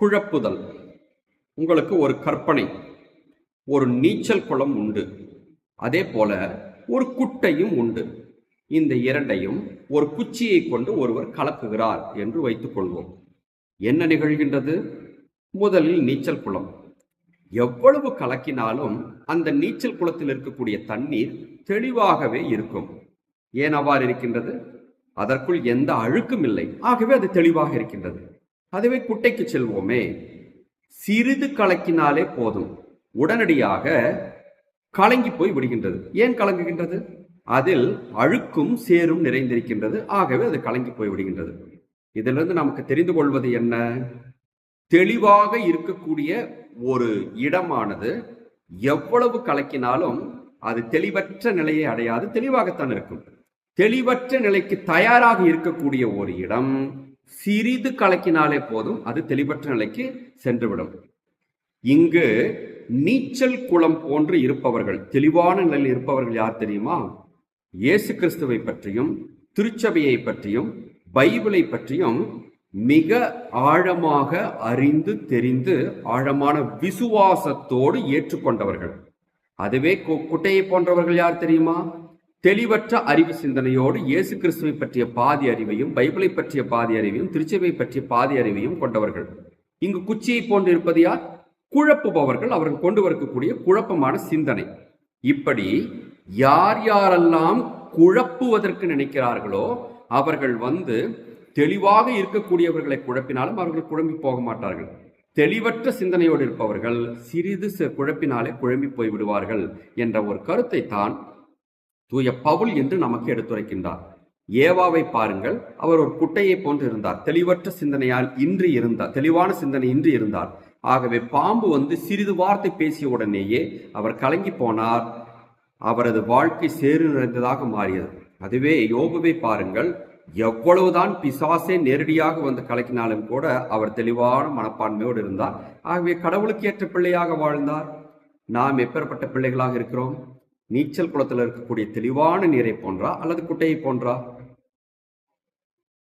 குழப்புதல். உங்களுக்கு ஒரு கற்பனை ஒரு நீச்சல் குளம் உண்டு. அதே போல ஒரு குட்டையும் உண்டு. இந்த இரண்டையும் ஒரு குச்சியை கொண்டு ஒருவர் கலக்குகிறார் என்று வைத்துக் கொள்வோம். என்ன நிகழ்கின்றது? முதலில் நீச்சல் குளம். எவ்வளவு கலக்கினாலும் அந்த நீச்சல் குளத்தில் இருக்கக்கூடிய தண்ணீர் தெளிவாகவே இருக்கும். ஏன் அவ்வாறு இருக்கின்றது? அதற்குள் எந்த அழுக்கும் இல்லை ஆகவே அது தெளிவாக இருக்கின்றது. அதுவே குட்டைக்கு செல்வோமே. சிறிது கலக்கினாலே போதும். உடனடியாக கலங்கி போய் விடுகின்றது. ஏன் கலங்குகின்றது? அதில் அழுக்கும் சேரும் நிறைந்திருக்கின்றது. ஆகவே அது கலங்கி போய் விடுகின்றது. இதிலிருந்து நமக்கு தெரிந்து கொள்வது என்ன? தெளிவாக இருக்கக்கூடிய ஒரு இடமானது எவ்வளவு கலக்கினாலும் அது தெளிவற்ற நிலையை அடையாது. தெளிவாகத்தான் இருக்கும். தெளிவற்ற நிலைக்கு தயாராக இருக்கக்கூடிய ஒரு இடம் சிறிது கலக்கினாலே போதும் அது தெளிவற்ற நிலைக்கு சென்றுவிடும். இங்கு நீச்சல் குளம் போன்று இருப்பவர்கள் தெளிவான நிலையில் இருப்பவர்கள் யார் தெரியுமா? இயேசு கிறிஸ்துவை பற்றியும் திருச்சபையை பற்றியும் பைபிளை பற்றியும் மிக ஆழமாக அறிந்து தெரிந்து ஆழமான விசுவாசத்தோடு ஏற்றுக்கொண்டவர்கள். அதுவே கு- குட்டையை போன்றவர்கள் யார் தெரியுமா? தெளிவற்ற அறிவு சிந்தனையோடு இயேசு கிறிஸ்துவை பற்றிய பாதி அறிவையும் பைபிளை பற்றிய பாதி அறிவையும் திருச்சபை பற்றிய பாதி அறிவையும் கொண்டவர்கள். இங்கு குச்சியை போன்று இருப்பது யார்? குழப்புபவர்கள். அவர்கள் கொண்டு வரக்கூடிய குழப்பமான சிந்தனை. இப்படி யார் யாரெல்லாம் குழப்புவதற்கு நினைக்கிறார்களோ அவர்கள் வந்து தெளிவாக இருக்கக்கூடியவர்களை குழப்பினாலும் அவர்கள் குழம்பி போக மாட்டார்கள். தெளிவற்ற சிந்தனையோடு இருப்பவர்கள் சிறிது குழப்பினாலே குழம்பி போய் விடுவார்கள் என்ற ஒரு கருத்தை தான் தூய பவுல் என்று நமக்கு எடுத்துரைக்கின்றார். ஏவாவை பாருங்கள் அவர் ஒரு குட்டையை போன்று இருந்தார். தெளிவற்ற சிந்தனையால் இன்றி இருந்தார் தெளிவான சிந்தனை இன்றி இருந்தார். ஆகவே பாம்பு வந்து சிறிது வார்த்தை பேசிய உடனேயே அவர் கலங்கி போனார். அவரது வாழ்க்கை சேறு நிறைந்ததாக மாறியது. அதுவே யோபுவை பாருங்கள் எவ்வளவுதான் பிசாசே நேரடியாக வந்து கலக்கினாலும் கூட அவர் தெளிவான மனப்பான்மையோடு இருந்தார். ஆகவே கடவுளுக்கு ஏற்ற பிள்ளையாக வாழ்ந்தார். நாம் எப்பேற்பட்ட பிள்ளைகளாக இருக்கிறோம்? நீச்சல் குளத்தில் இருக்கக்கூடிய தெளிவான நீரை போன்றா அல்லது குட்டையை போன்றா?